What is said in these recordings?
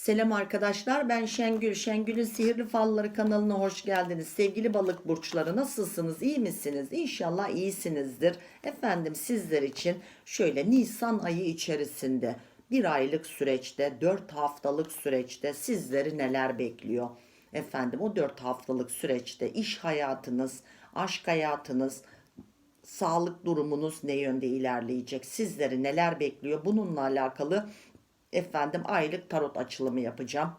Selam arkadaşlar ben Şengül. Şengül'ün Sihirli Falları kanalına hoş geldiniz. Sevgili balık burçları nasılsınız? İyi misiniz? İnşallah iyisinizdir. Efendim sizler için şöyle Nisan ayı içerisinde bir aylık süreçte, dört haftalık süreçte sizleri neler bekliyor? Efendim o dört haftalık süreçte iş hayatınız, aşk hayatınız, sağlık durumunuz ne yönde ilerleyecek? Sizleri neler bekliyor? Bununla alakalı efendim aylık tarot açılımı yapacağım.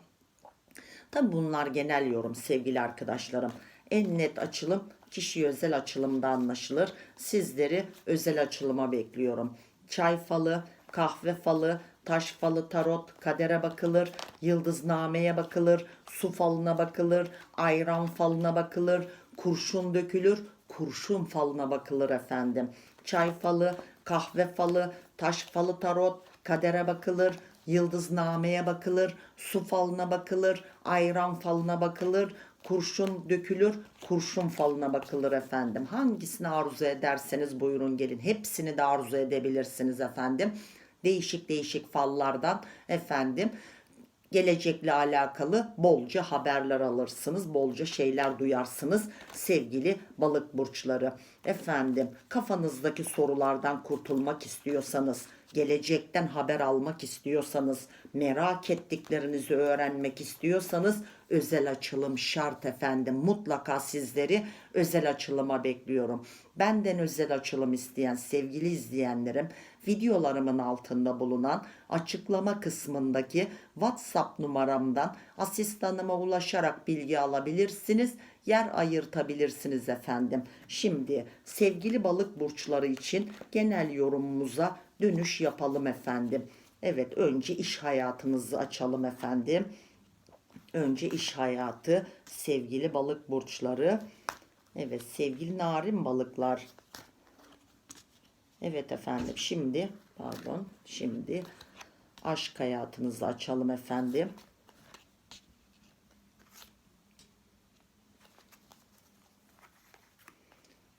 Tabi bunlar genel yorum sevgili arkadaşlarım. En net açılım kişi özel açılımda anlaşılır. Sizleri özel açılıma bekliyorum. Çay falı, kahve falı, taş falı, tarot, kadere bakılır, yıldıznameye bakılır, su falına bakılır, ayran falına bakılır, kurşun dökülür, kurşun falına bakılır efendim. Çay falı, kahve falı, taş falı tarot, kadere bakılır, yıldıznameye bakılır, su falına bakılır, ayran falına bakılır, kurşun dökülür, kurşun falına bakılır efendim. Hangisini arzu ederseniz buyurun gelin. Hepsini de arzu edebilirsiniz efendim. Değişik değişik fallardan efendim gelecekle alakalı bolca haberler alırsınız, bolca şeyler duyarsınız sevgili balık burçları. Efendim kafanızdaki sorulardan kurtulmak istiyorsanız, gelecekten haber almak istiyorsanız, merak ettiklerinizi öğrenmek istiyorsanız özel açılım şart efendim. Mutlaka sizleri özel açılıma bekliyorum. Benden özel açılım isteyen sevgili izleyenlerim videolarımın altında bulunan açıklama kısmındaki WhatsApp numaramdan asistanıma ulaşarak bilgi alabilirsiniz. Yer ayırtabilirsiniz efendim. Şimdi sevgili balık burçları için genel yorumumuza dönüş yapalım efendim. Evet önce iş hayatınızı açalım efendim. Önce iş hayatı sevgili balık burçları. Evet sevgili narin balıklar. Evet efendim şimdi pardon şimdi aşk hayatınızı açalım efendim.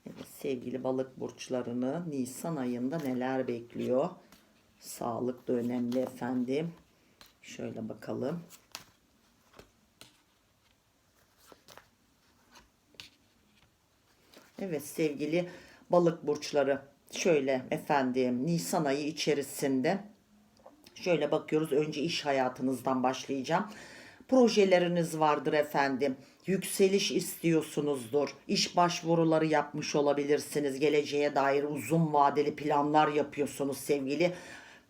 Evet sevgili balık burçlarını Nisan ayında neler bekliyor? Sağlık da önemli efendim. Şöyle bakalım. Evet sevgili balık burçları şöyle efendim Nisan ayı içerisinde şöyle bakıyoruz önce iş hayatınızdan başlayacağım. Projeleriniz vardır efendim. Yükseliş istiyorsunuzdur. İş başvuruları yapmış olabilirsiniz. Geleceğe dair uzun vadeli planlar yapıyorsunuz sevgili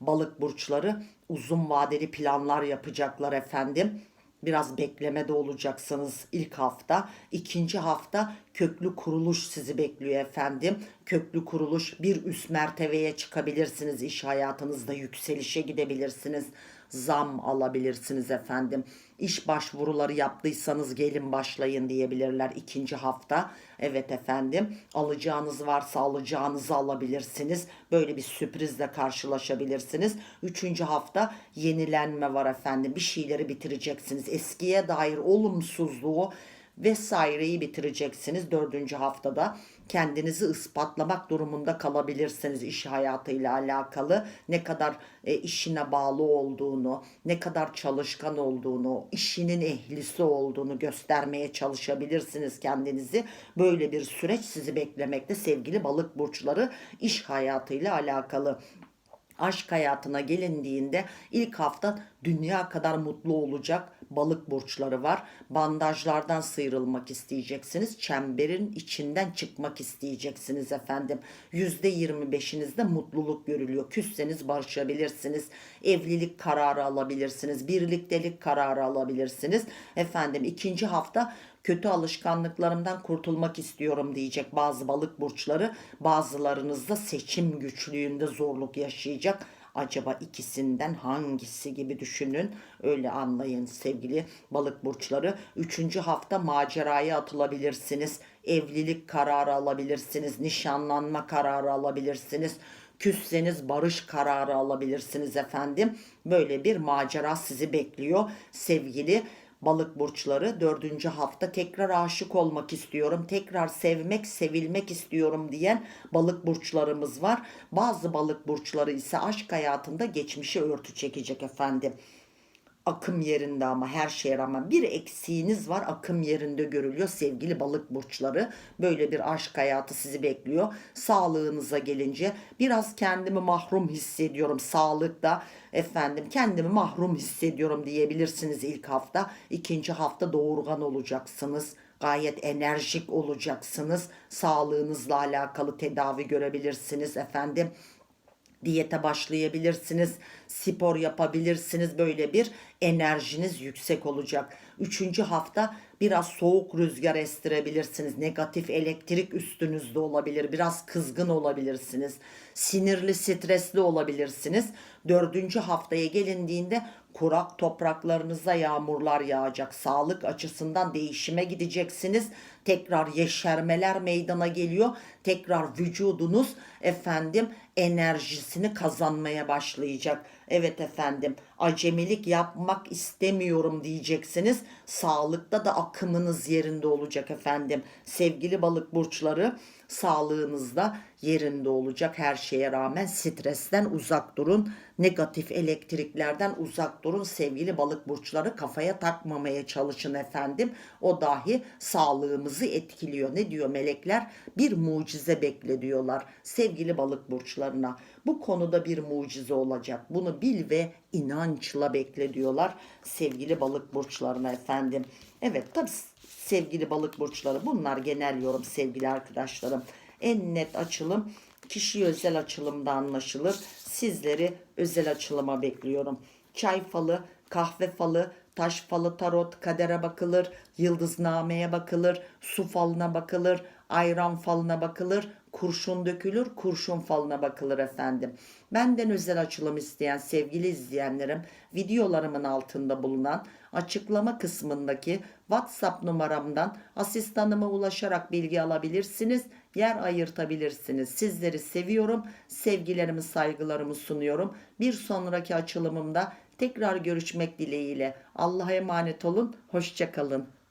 balık burçları. Uzun vadeli planlar yapacaklar efendim biraz beklemede olacaksınız ilk hafta. ikinci hafta köklü kuruluş sizi bekliyor efendim. Köklü kuruluş bir üst mertebeye çıkabilirsiniz. iş hayatınızda yükselişe gidebilirsiniz. Zam alabilirsiniz efendim. İş başvuruları yaptıysanız gelin başlayın diyebilirler ikinci hafta. Evet efendim alacağınız varsa alacağınızı alabilirsiniz. Böyle bir sürprizle karşılaşabilirsiniz. Üçüncü hafta yenilenme var efendim. Bir şeyleri bitireceksiniz. Eskiye dair olumsuzluğu vesaireyi bitireceksiniz dördüncü haftada. Kendinizi ispatlamak durumunda kalabilirsiniz iş hayatıyla alakalı. Ne kadar e, işine bağlı olduğunu ne kadar çalışkan olduğunu işinin ehlisi olduğunu göstermeye çalışabilirsiniz kendinizi. Böyle bir süreç sizi beklemekte sevgili balık burçları iş hayatıyla alakalı aşk hayatına gelindiğinde ilk hafta dünya kadar mutlu olacak balık burçları var. Bandajlardan sıyrılmak isteyeceksiniz. Çemberin içinden çıkmak isteyeceksiniz efendim. %25'inizde mutluluk görülüyor. Küsseniz barışabilirsiniz. Evlilik kararı alabilirsiniz. Birliktelik kararı alabilirsiniz. Efendim ikinci hafta kötü alışkanlıklarımdan kurtulmak istiyorum diyecek bazı balık burçları. Bazılarınız da seçim güçlüğünde zorluk yaşayacak. Acaba ikisinden hangisi gibi düşünün. Öyle anlayın sevgili balık burçları. Üçüncü hafta maceraya atılabilirsiniz. Evlilik kararı alabilirsiniz. Nişanlanma kararı alabilirsiniz küsseniz barış kararı alabilirsiniz efendim. Böyle bir macera sizi bekliyor sevgili balık burçları dördüncü hafta tekrar aşık olmak istiyorum, tekrar sevmek, sevilmek istiyorum diyen balık burçlarımız var. Bazı balık burçları ise aşk hayatında geçmişe örtü çekecek efendim. Akım yerinde ama her şeye rağmen bir eksiğiniz var akım yerinde görülüyor. Sevgili balık burçları böyle bir aşk hayatı sizi bekliyor. Sağlığınıza gelince biraz kendimi mahrum hissediyorum sağlıkta. Efendim kendimi mahrum hissediyorum diyebilirsiniz ilk hafta. İkinci hafta doğurgan olacaksınız gayet enerjik olacaksınız. Sağlığınızla alakalı tedavi görebilirsiniz. Efendim diyete başlayabilirsiniz, spor yapabilirsiniz. Böyle bir enerjiniz yüksek olacak. Üçüncü hafta biraz soğuk rüzgar estirebilirsiniz. Negatif elektrik üstünüzde olabilir. Biraz kızgın olabilirsiniz. Sinirli, stresli olabilirsiniz. Dördüncü haftaya gelindiğinde kurak topraklarınıza yağmurlar yağacak. Sağlık açısından değişime gideceksiniz. Tekrar yeşermeler meydana geliyor. Tekrar vücudunuz efendim enerjisini kazanmaya başlayacak. Evet efendim acemilik yapmak istemiyorum diyeceksiniz. Sağlıkta da akımınız yerinde olacak efendim. Sevgili balık burçları sağlığınızda yerinde olacak her şeye rağmen stresten uzak durun. Negatif elektriklerden uzak durun sevgili balık burçları kafaya takmamaya çalışın efendim. O dahi sağlığımızı etkiliyor. Ne diyor melekler? Bir mucize bekle diyorlar sevgili balık burçlarına. Bu konuda bir mucize olacak. Bunu bil ve inançla bekle diyorlar sevgili balık burçlarına efendim. Evet tabi sevgili balık burçları bunlar genel yorum sevgili arkadaşlarım. En net açılım kişi özel açılımda anlaşılır. Sizleri özel açılıma bekliyorum. Çay falı, kahve falı, taş falı, tarot, kadere bakılır, yıldıznameye bakılır, su falına bakılır, ayran falına bakılır, kurşun dökülür, kurşun falına bakılır efendim. Benden özel açılım isteyen sevgili izleyenlerim, videolarımın altında bulunan açıklama kısmındaki WhatsApp numaramdan asistanıma ulaşarak bilgi alabilirsiniz. Yer ayırtabilirsiniz. Sizleri seviyorum. Sevgilerimi, saygılarımı sunuyorum. Bir sonraki açılımımda tekrar görüşmek dileğiyle. Allah'a emanet olun. Hoşçakalın.